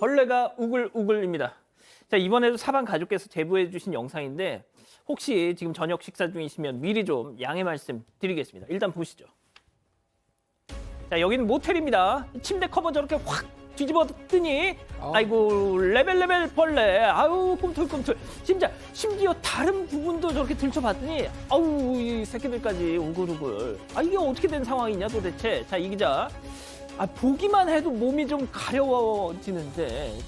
벌레가 우글우글입니다. 자 이번에도 사방 가족께서 제보해 주신 영상인데 혹시 지금 저녁 식사 중이시면 미리 좀 양해 말씀 드리겠습니다. 일단 보시죠. 자 여기는 모텔입니다. 침대 커버 저렇게 확 뒤집어 뜨니 아이고 레벨 레벨 벌레 아우 꿈틀꿈틀 진짜 심지어 다른 부분도 저렇게 들춰봤더니 아우 이 새끼들까지 우글우글 아 이게 어떻게 된 상황이냐 도대체 자 이 기자 아 보기만 해도 몸이 좀 가려워지는데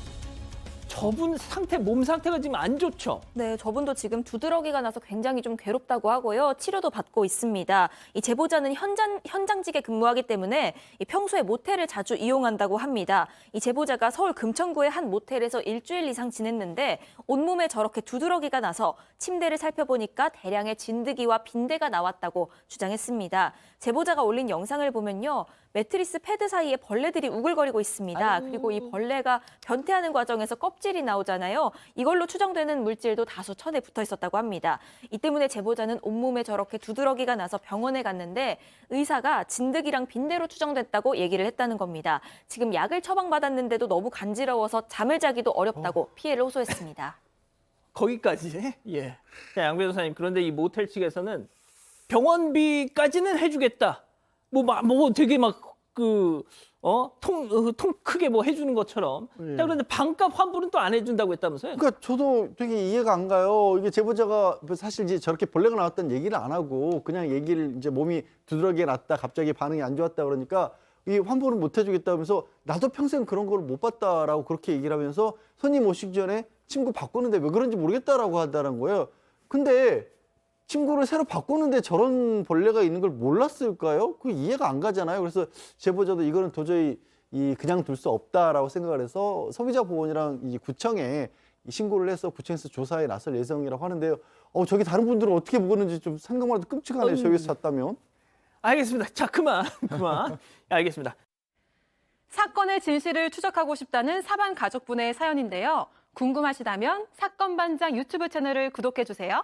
저분 상태 몸 상태가 지금 안 좋죠 네, 저분도 지금 두드러기가 나서 굉장히 좀 괴롭다고 하고요. 치료도 받고 있습니다. 이 제보자는 현장, 현장직에 근무하기 때문에 이 평소에 모텔을 자주 이용한다고 합니다. 이 제보자가 서울 금천구의 한 모텔에서 일주일 이상 지냈는데 온몸에 저렇게 두드러기가 나서 침대를 살펴보니까 대량의 진드기와 빈대가 나왔다고 주장했습니다. 제보자가 올린 영상을 보면요. 매트리스 패드 사이에 벌레들이 우글거리고 있습니다. 아이고. 그리고 이 벌레가 변태하는 과정에서 껍질이 나오잖아요. 이걸로 추정되는 물질도 다수 천에 붙어 있었다고 합니다. 이 때문에 제보자는 온몸에 저렇게 두드러기가 나서 병원에 갔는데 의사가 진드기랑 빈대로 추정됐다고 얘기를 했다는 겁니다. 지금 약을 처방받았는데도 너무 간지러워서 잠을 자기도 어렵다고 피해를 호소했습니다. 거기까지 예. 자, 양 변호사님 그런데 이 모텔 측에서는 병원비까지는 해주겠다. 뭐, 막- 뭐 되게 막 그 어? 통, 어, 통 크게 뭐 해주는 것처럼. 예. 자, 그런데 반값 환불은 또 안 해준다고 했다면서요? 그러니까 저도 되게 이해가 안 가요. 이게 제보자가 뭐 사실 이제 저렇게 벌레가 나왔다는 얘기를 안 하고 그냥 얘기를 이제 몸이 두드러기가 났다 갑자기 반응이 안 좋았다 그러니까 이 환불을 못 해주겠다 하면서 나도 평생 그런 걸 못 봤다라고 그렇게 얘기를 하면서 손님 오시기 전에 친구 바꾸는데 왜 그런지 모르겠다라고 하다는 거예요. 근데 친구를 새로 바꾸는데 저런 벌레가 있는 걸 몰랐을까요? 그 이해가 안 가잖아요. 그래서 제보자도 이거는 도저히 이 그냥 둘 수 없다라고 생각을 해서 소비자 보호원이랑 이 구청에 이 신고를 해서 구청에서 조사에 나설 예정이라고 하는데요. 어 저기 다른 분들은 어떻게 보는지 좀 생각만 해도 끔찍하네요. 저기서 잤다면. 알겠습니다. 자, 그만, 그만. 예, 알겠습니다. 사건의 진실을 추적하고 싶다는 사반 가족분의 사연인데요. 궁금하시다면 사건 반장 유튜브 채널을 구독해 주세요.